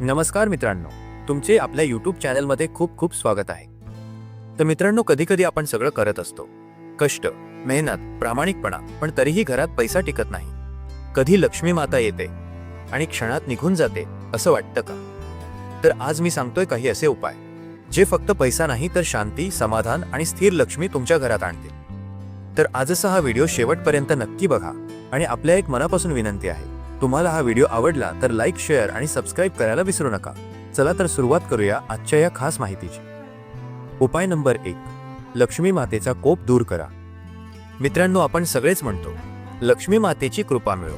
नमस्कार मित्रांनो तुमचे आपल्या यूट्यूब चॅनलमध्ये खूप खूप स्वागत आहे. तर मित्रांनो कधी कधी आपण सगळं करत असतो. कष्ट मेहनत प्रामाणिकपणा पण तरीही घरात पैसा टिकत नाही. कधी लक्ष्मी माता येते आणि क्षणात निघून जाते असं वाटतं का? तर आज मी सांगतोय काही असे उपाय. जे फक्त पैसा नाही तर शांती समाधान आणि स्थिर लक्ष्मी तुमच्या घरात आणतील. तर आजचा हा व्हिडिओ शेवटपर्यंत नक्की बघा आणि आपल्या एक मनापासून विनंती आहे. तुम्हाला हा व्हिडिओ आवडला तर लाईक शेअर आणि सबस्क्राईब करायला विसरू नका. चला तर सुरुवात करूया आजच्या या खास माहितीची. उपाय नंबर एक. लक्ष्मी मातेचा कोप दूर करा. मित्रांनो आपण सगळेच म्हणतो लक्ष्मी मातेची कृपा मिळो.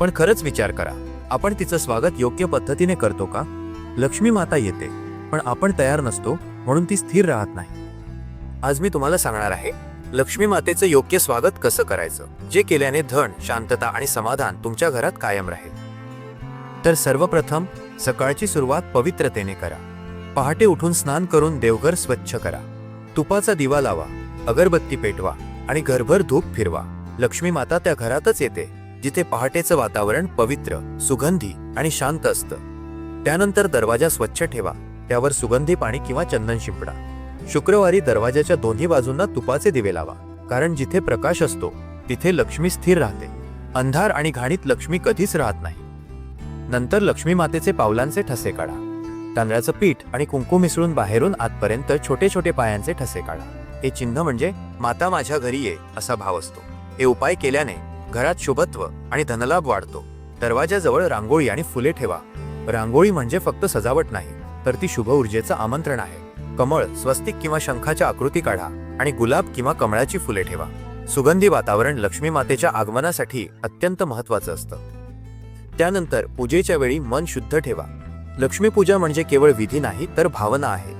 पण खरंच विचार करा आपण तिचं स्वागत योग्य पद्धतीने करतो का? लक्ष्मी माता येते पण आपण तयार नसतो म्हणून ती स्थिर राहत नाही. आज मी तुम्हाला सांगणार आहे लक्ष्मी मातेचं योग्य स्वागत कसं करायचं? जे केल्याने धन शांतता आणि समाधान तुमच्या घरात कायम राहील. तर सर्वप्रथम सकाळची सुरुवात पवित्रतेने करा. पहाटे उठून स्नान करून देवघर स्वच्छ करा. तुपाचा दिवा लावा अगरबत्ती पेटवा आणि घरभर धूप फिरवा. लक्ष्मी माता त्या घरातच येते जिथे पहाटेचं वातावरण पवित्र सुगंधी आणि शांत असतं. त्यानंतर दरवाजा स्वच्छ ठेवा. त्यावर सुगंधी पाणी किंवा चंदन शिंपडा. शुक्रवारी दरवाजाच्या दोन्ही बाजूंना तुपाचे दिवे लावा कारण जिथे प्रकाश असतो तिथे लक्ष्मी स्थिर राहते. अंधार आणि घाणीत लक्ष्मी कधीच राहत नाही. नंतर लक्ष्मी मातेचे पावलांचे ठसे काढा. तांदळाचं पीठ आणि कुंकू मिसळून बाहेरून आतपर्यंत छोटे छोटे पायांचे ठसे काढा. हे चिन्ह म्हणजे माता माझ्या घरी ये असा भाव असतो. हे उपाय केल्याने घरात शुभत्व आणि धनलाभ वाढतो. दरवाजाजवळ रांगोळी आणि फुले ठेवा. रांगोळी म्हणजे फक्त सजावट नाही तर ती शुभ ऊर्जेचं आमंत्रण आहे. कमळ स्वस्तिक किंवा शंखाच्या आकृती काढा आणि गुलाब किंवा कमळाची फुले ठेवा. सुगंधी वातावरण लक्ष्मी मातेच्या आगमनासाठी अत्यंत महत्वाचं असतं. त्यानंतर पूजेच्या वेळी मन शुद्ध ठेवा. लक्ष्मी पूजा म्हणजे केवळ विधी नाही तर भावना आहे.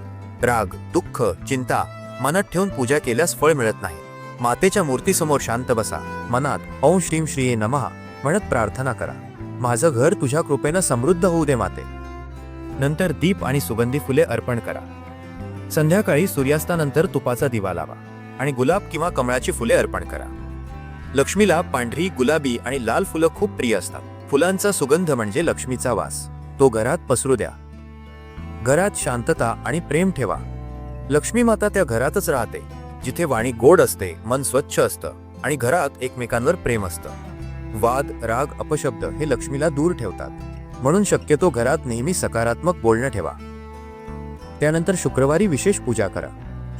राग दुःख चिंता मनात ठेवून पूजा केल्यास फळ मिळत नाही. मातेच्या मूर्तीसमोर शांत बसा. मनात ओम श्रीम श्रीये नमः म्हणत प्रार्थना करा. माझं घर तुझ्या कृपेनं समृद्ध होऊ दे माते. नंतर दीप आणि सुगंधी फुले अर्पण करा. संध्याकाळी सूर्यास्तानंतर तुपाचा दिवा लावा आणि गुलाब किंवा कमळाची फुले अर्पण करा. लक्ष्मीला पांढरी गुलाबी आणि लाल फुलं खूप प्रिय असतात. फुलांचा सुगंध म्हणजे लक्ष्मीचा वास. तो घरात पसरू द्या. घरात शांतता आणि प्रेम ठेवा. लक्ष्मी माता त्या घरातच राहते जिथे वाणी गोड असते मन स्वच्छ असतं आणि घरात एकमेकांवर प्रेम असतं. वाद राग अपशब्द हे लक्ष्मीला दूर ठेवतात. म्हणून शक्यतो घरात नेहमी सकारात्मक बोलणं ठेवा. त्यानंतर शुक्रवारी विशेष पूजा करा.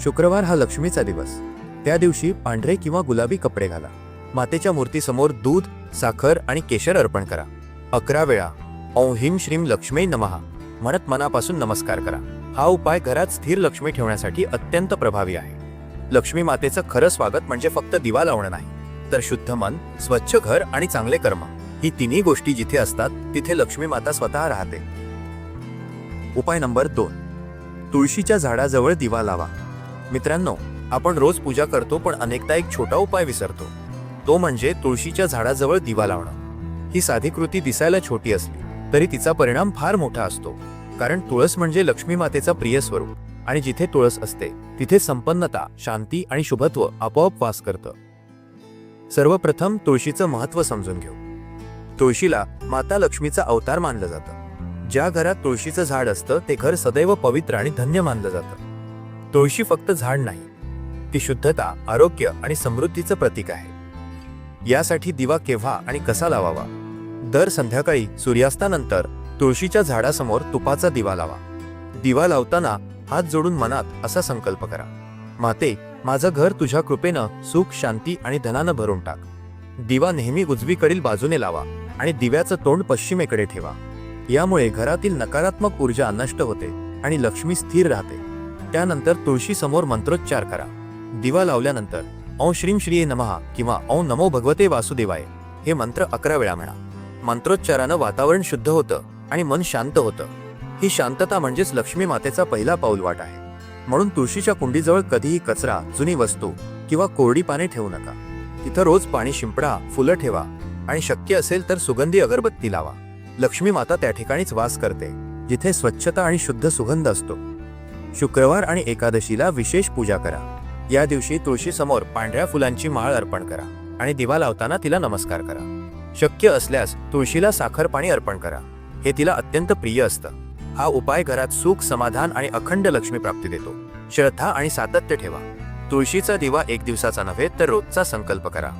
शुक्रवार हा लक्ष्मीचा दिवस. त्या दिवशी पांढरे किंवा गुलाबी कपडे घाला. मातेच्या मूर्तीसमोर दूध साखर आणि केशर अर्पण करा. अकरा वेळा. औ हिम श्रीम लक्ष्मी नमहा म्हणत मनापासून नमस्कार करा. हा उपाय घरात स्थिर लक्ष्मी ठेवण्यासाठी अत्यंत प्रभावी आहे. लक्ष्मी मातेचं खरं स्वागत म्हणजे फक्त दिवा लावणं नाही तर शुद्ध मन स्वच्छ घर आणि चांगले कर्म ही तिन्ही गोष्टी जिथे असतात तिथे लक्ष्मी माता स्वतः राहते. उपाय नंबर दोन. तुळशीच्या झाडाजवळ दिवा लावा. मित्रांनो आपण रोज पूजा करतो पण अनेकदा एक छोटा उपाय विसरतो. तो म्हणजे तुळशीच्या झाडाजवळ दिवा लावणं. ही साधी कृती दिसायला छोटी असली तरी तिचा परिणाम फार मोठा असतो. कारण तुळस म्हणजे लक्ष्मी मातेचा प्रिय स्वरूप आणि जिथे तुळस असते तिथे संपन्नता शांती आणि शुभत्व आपोआप वास करतं. सर्वप्रथम तुळशीचं महत्त्व समजून घेऊ. तुळशीला माता लक्ष्मीचा अवतार मानलं जातं. ज्या घरात तुळशीचं झाड असतं ते घर सदैव पवित्र आणि धन्य मानलं जातं. तुळशी फक्त झाड नाही ती शुद्धता आरोग्य आणि समृद्धीचं प्रतीक आहे. यासाठी दिवा केव्हा आणि कसा लावावा? दर संध्याकाळी सूर्यास्तानंतर तुळशीच्या झाडासमोर तुपाचा दिवा लावा. दिवा लावताना हात जोडून मनात असा संकल्प करा. माते माझं घर तुझ्या कृपेनं सुख शांती आणि धनानं भरून टाक. दिवा नेहमी उजवीकडील बाजूने लावा आणि दिव्याचं तोंड पश्चिमेकडे ठेवा. यामुळे घरातील नकारात्मक ऊर्जा नष्ट होते आणि लक्ष्मी स्थिर राहते. त्यानंतर तुळशी समोर मंत्रोच्चार करा. दिवा लावल्यानंतर ओं श्रीम श्रीये नमहा किंवा ओं नमो भगवते वासुदेवाय हे मंत्र अकरा वेळा म्हणा. मंत्रोच्चारानं वातावरण शुद्ध होतं आणि मन शांत होतं. ही शांतता म्हणजेच लक्ष्मी मातेचा पहिला पाऊलवाट आहे. म्हणून तुळशीच्या कुंडीजवळ कधीही कचरा जुनी वस्तू किंवा कोरडी पाने ठेवू नका. तिथं रोज पाणी शिंपडा फुलं ठेवा आणि शक्य असेल तर सुगंधी अगरबत्ती लावा. लक्ष्मी माता त्या ठिकाणीच वास करते जिथे स्वच्छता आणि शुद्ध सुगंध असतो. शुक्रवार आणि एकादशीला विशेष पूजा करा. या दिवशी तुळशीसमोर पांढऱ्या फुलांची माळ अर्पण करा आणि दिवा लावताना तिला नमस्कार करा. शक्य असल्यास तुळशीला साखर पाणी अर्पण करा. हे तिला अत्यंत प्रिय असतं. हा उपाय घरात सुख समाधान आणि अखंड लक्ष्मी प्राप्ती देतो. श्रद्धा आणि सातत्य ठेवा. तुळशीचा दिवा एक दिवसाचा नव्हे तर रोजचा संकल्प करा.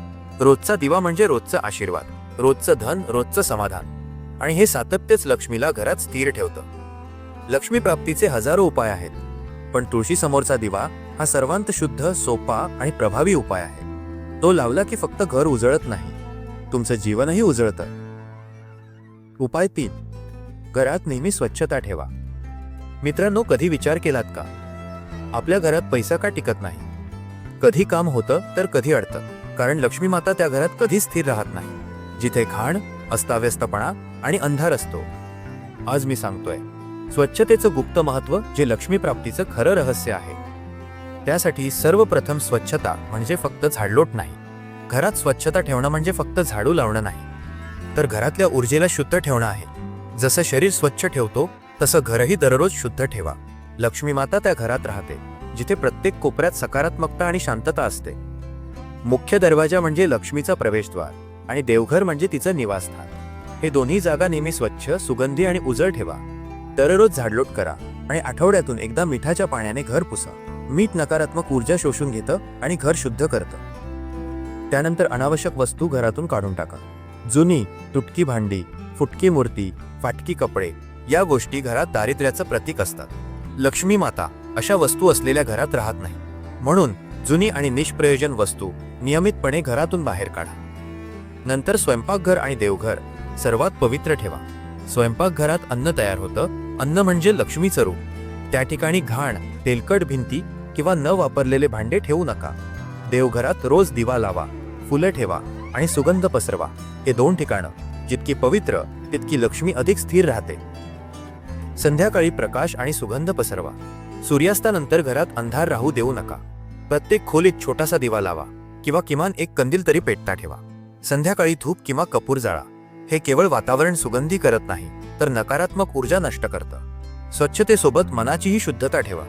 रोजचा दिवा म्हणजे रोजचा आशीर्वाद. रोजचं धन रोजचं समाधान. आणि हे सातत्यच लक्ष्मीला घरात स्थिर ठेवतं. लक्ष्मी प्राप्तीचे हजारो उपाय आहेत पण तुळशी समोरचा दिवा हा सर्वांत शुद्ध सोपा आणि प्रभावी उपाय आहे. तो लावला की फक्त घर उजळत नाही तुमचं जीवनही उजळतं. उपाय तीन घरात नेहमी स्वच्छता ठेवा. मित्रांनो कधी विचार केलात का? आपल्या घरात पैसा का टिकत नाही? कधी काम होतं तर कधी अडतं कारण लक्ष्मी माता त्या घरात कधी स्थिर राहत नाही. जिथे घाण अस्ताव्यस्तपणा आणि अंधार असतो. आज मी सांगतोय स्वच्छतेचं गुप्त महत्त्व जे लक्ष्मी प्राप्तीचं खरं रहस्य आहे. त्यासाठी सर्वप्रथम स्वच्छता म्हणजे फक्त झाडलोट नाही. घरात स्वच्छता ठेवणं म्हणजे फक्त झाडू लावणं नाही. तर घरातल्या ऊर्जेला शुद्ध ठेवणं आहे. जसं शरीर स्वच्छ ठेवतो तसं घरही दररोज शुद्ध ठेवा. लक्ष्मी माता त्या घरात राहते जिथे प्रत्येक कोपऱ्यात सकारात्मकता आणि शांतता असते. मुख्य दरवाजा म्हणजे लक्ष्मीचा प्रवेशद्वार आणि देवघर म्हणजे तिचं निवासस्थान. हे दोन्ही जागा नेहमी स्वच्छ सुगंधी आणि उजळ ठेवा. दररोज झाडलोट करा आणि आठवड्यातून एकदा मिठाच्या पाण्याने घर पुसा. मीठ नकारात्मक ऊर्जा शोषून घेतं आणि घर शुद्ध करतं. त्यानंतर अनावश्यक वस्तू घरातून काढून टाका. जुनी तुटकी भांडी फुटकी मूर्ती फाटकी कपडे या गोष्टी घरात दारिद्र्याचं प्रतीक असतात. लक्ष्मी माता अशा वस्तू असलेल्या घरात राहत नाही. म्हणून जुनी आणि निष्प्रयोजन वस्तू नियमितपणे घरातून बाहेर काढा. नंतर स्वयंपाकघर आणि देवघर सर्वात पवित्र ठेवा. स्वयंपाकघरात अन्न तयार होतं. अन्न म्हणजे लक्ष्मीचं रूप. त्या ठिकाणी घाण तेलकट भिंती किंवा न वापरलेले भांडे ठेवू नका. देवघरात रोज दिवा लावा फुलं ठेवा आणि सुगंध पसरवा. हे दोन ठिकाणं जितकी पवित्र तितकी लक्ष्मी अधिक स्थिर राहते. संध्याकाळी प्रकाश आणि सुगंध पसरवा. सूर्यास्तानंतर घरात अंधार राहू देऊ नका. प्रत्येक खोलीत छोटासा दिवा लावा किंवा किमान एक कंदील तरी पेटता ठेवा. संध्याकाळी धूप किंवा कपूर जाळा. हे केवळ वातावरण सुगंधी करत नाही तर नकारात्मक ऊर्जा नष्ट करतं. स्वच्छतेसोबत मनाचीही शुद्धता ठेवा.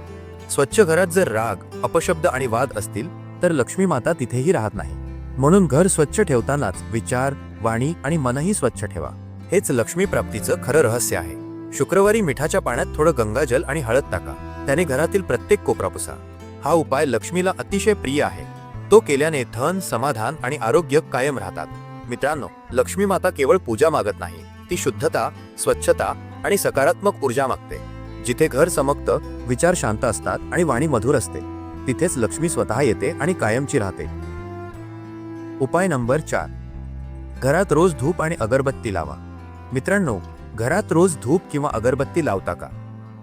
स्वच्छ घरात जर राग अपशब्द आणि वाद असतील तर लक्ष्मी माता तिथेही राहत नाही. म्हणून घर स्वच्छ ठेवतानाच विचार वाणी आणि मनही स्वच्छ ठेवा. हेच लक्ष्मी प्राप्तीचं खरं रहस्य आहे. शुक्रवारी मिठाच्या पाण्यात थोडं गंगाजल आणि हळद टाका. त्याने घरातील प्रत्येक कोपरा पुसा. हा उपाय लक्ष्मीला अतिशय प्रिय आहे. तो केल्याने धन समाधान आणि आरोग्य कायम राहतात. मित्रांनो लक्ष्मी माता केवळ पूजा मागत नाही ती शुद्धता स्वच्छता आणि सकारात्मक ऊर्जा मागते. जिथे घर समक्त विचार शांत असतात आणि वाणी मधुर असते. तिथेच लक्ष्मी स्वतः येते आणि कायमची राहते. उपाय नंबर चार. घरात रोज धूप आणि अगरबत्ती लावा. मित्रांनो घरात रोज धूप किंवा अगरबत्ती लावता का?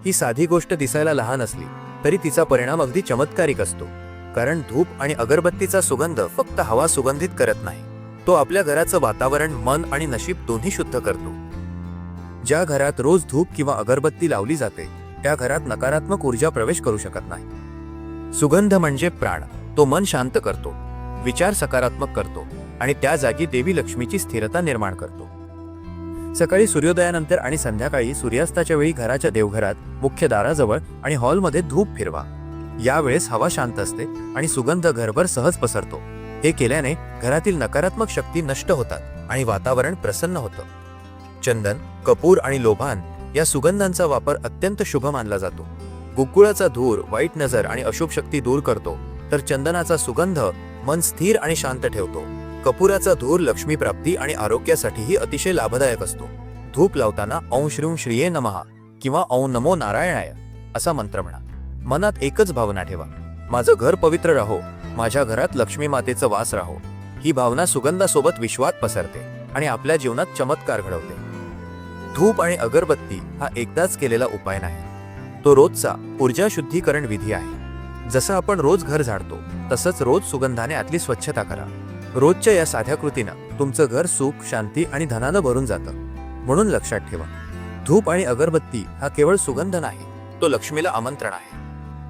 ही साधी गोष्ट दिसायला लहान असली तरी तिचा परिणाम अगदी चमत्कारिक असतो. कारण धूप आणि अगरबत्तीचा सुगंध फक्त हवा सुगंधित करत नाही. तो आपल्या घराचं वातावरण मन आणि नशीब दोन्ही शुद्ध करतो. ज्या घरात रोज धूप किंवा अगरबत्ती लावली जाते त्या घरात नकारात्मक ऊर्जा प्रवेश करू शकत नाही. सुगंध म्हणजे प्राण. तो मन शांत करतो विचार सकारात्मक करतो आणि त्या जागी देवी लक्ष्मीची स्थिरता निर्माण करतो. सकाळी सूर्योदयानंतर आणि संध्याकाळी सूर्यास्ताच्या वेळी घराच्या देवघरात मुख्य दाराजवळ आणि हॉलमध्ये धूप फिरवा. यावेळेस हवा शांत असते आणि सुगंध घरभर सहज पसरतो. ते केल्याने घरातील नकारात्मक शक्ती नष्ट होतात आणि वातावरण प्रसन्न होतं. चंदन कपूर आणि लोभान या सुगंधांचा वापर अत्यंत शुभ मानला जातो. गुकुळाचा धूर वाईट नजर आणि अशुभ शक्ती दूर करतो तर चंदनाचा सुगंध मन स्थिर आणि शांत ठेवतो. कपुराचा धूर लक्ष्मी प्राप्ती आणि आरोग्यासाठीही अतिशय लाभदायक असतो. धूप लावताना औं श्रीं श्रिये नमहा किंवा औं नमो नारायणाय असा मंत्र म्हणा. मनात एकच भावना ठेवा. माझं घर पवित्र राहो. माझ्या घरात लक्ष्मी मातेचं वास राहो. ही भावना सुगंधासोबत विश्वात पसरते आणि आपल्या जीवनात चमत्कार घडवते. धूप आणि अगरबत्ती हा एकदाच केलेला उपाय नाही. तो रोजचा ऊर्जा शुद्धीकरण विधी आहे. जसं आपण रोज घर झाडतो तसंच रोज सुगंधाने आतली स्वच्छता करा. रोजच्या या साध्या कृतीनं तुमचं घर सुख शांती आणि धनानं भरून जातं. म्हणून लक्षात ठेवा. धूप आणि अगरबत्ती हा केवळ सुगंध नाही तो लक्ष्मीला आमंत्रण आहे.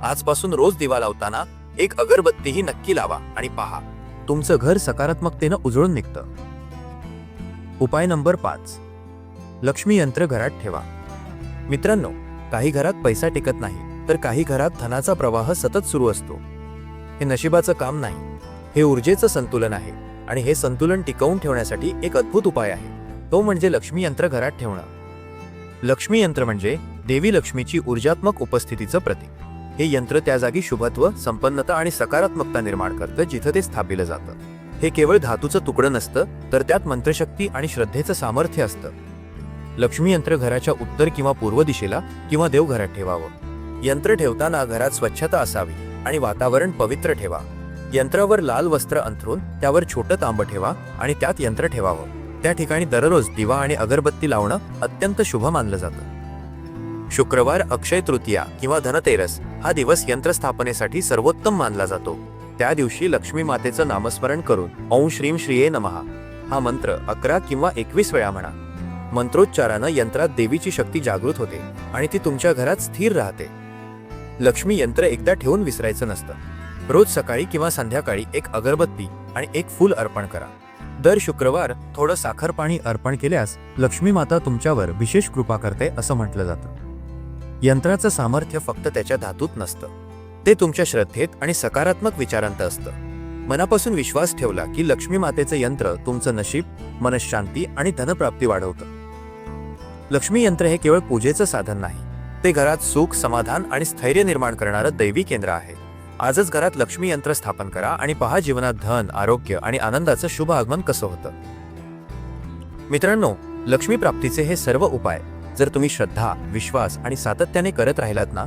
आजपासून रोज दिवा लावताना एक अगरबत्तीही नक्की लावा आणि पहा तुमचं घर सकारात्मकतेनं उजळून निघतं. उपाय नंबर पाच. लक्ष्मी यंत्र घरात ठेवा. मित्रांनो काही घरात पैसा टिकत नाही तर काही घरात धनाचा प्रवाह सतत सुरू असतो. हे नशिबाचं काम नाही हे ऊर्जेचं संतुलन आहे आणि हे संतुलन टिकवून ठेवण्यासाठी एक अद्भुत उपाय आहे. तो म्हणजे लक्ष्मी यंत्र घरात ठेवणं. लक्ष्मी यंत्र म्हणजे देवी लक्ष्मीची ऊर्जात्मक उपस्थितीचं प्रतीक. हे यंत्र त्या जागी शुभत्व संपन्नता आणि सकारात्मकता निर्माण करतं जिथं ते स्थापिलं जातं. हे केवळ धातूचं तुकडं नसतं तर त्यात मंत्रशक्ती आणि श्रद्धेचं सामर्थ्य असतं. लक्ष्मी यंत्र घराच्या उत्तर किंवा पूर्व दिशेला किंवा देवघरात ठेवावं. यंत्र ठेवताना घरात स्वच्छता असावी आणि वातावरण पवित्र ठेवा. यंत्रावर लाल वस्त्र अंथरून त्यावर छोटं तांब ठेवा आणि त्यात यंत्र ठेवावं. त्या ठिकाणी दररोज दिवा आणि अगरबत्ती लावणं अत्यंत शुभ मानलं जातं. शुक्रवार अक्षय तृतीया किंवा धनतेरस हा दिवस यंत्रस्थापनेसाठी सर्वोत्तम मानला जातो. त्या दिवशी लक्ष्मी मातेचं नामस्मरण करून ओं श्रीम श्रीये नमहा हा मंत्र अकरा किंवा एकवीस वेळा म्हणा. मंत्रोच्चारानं यंत्रात देवीची शक्ती जागृत होते आणि ती तुमच्या घरात स्थिर राहते. लक्ष्मी यंत्र एकदा ठेवून विसरायचं नसतं. रोज सकाळी किंवा संध्याकाळी एक अगरबत्ती आणि एक फूल अर्पण करा. दर शुक्रवार थोडं साखर पाणी अर्पण केल्यास लक्ष्मी माता तुमच्यावर विशेष कृपा करते असं म्हटलं जातं. यंत्राचं सामर्थ्य फक्त त्याच्या धातूत नसतं. ते तुमच्या श्रद्धेत आणि सकारात्मक विचारांत असतं. मनापासून विश्वास ठेवला की लक्ष्मी मातेचं यंत्र तुमचं नशीब मनशांती आणि धनप्राप्ती वाढवतं. लक्ष्मी यंत्र हे केवळ पूजेचं साधन नाही. ते घरात सुख समाधान आणि स्थैर्य निर्माण करणारं दैवी केंद्र आहे. आजच घरात लक्ष्मी यंत्र स्थापन करा आणि पहा जीवनात धन आरोग्य आणि आनंदाचं शुभ आगमन कसं होतं. मित्रांनो लक्ष्मी प्राप्तीचे हे सर्व उपाय जर तुम्ही श्रद्धा विश्वास आणि सातत्याने करत राहिलात ना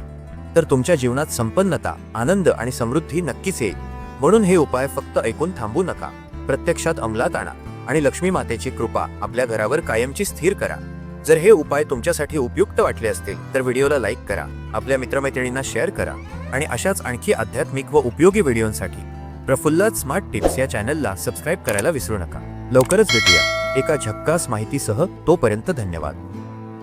तर तुमच्या जीवनात संपन्नता आनंद आणि समृद्धी नक्कीच येईल. म्हणून हे उपाय फक्त ऐकून थांबू नका. प्रत्यक्षात अंमलात आणा आणि लक्ष्मी मातेची कृपा आपल्या घरावर कायमची स्थिर करा. जर हे उपाय तुमच्यासाठी उपयुक्त वाटले असतील तर व्हिडिओला लाईक करा आपल्या मित्रमैत्रिणींना शेअर करा आणि अशाच आणखी आध्यात्मिक व उपयोगी व्हिडिओंसाठी प्रफुल्लात स्मार्ट टिप्स या चॅनलला सबस्क्राईब करायला विसरू नका. लवकरच भेटूया एका झक्कास माहितीसह तोपर्यंत धन्यवाद.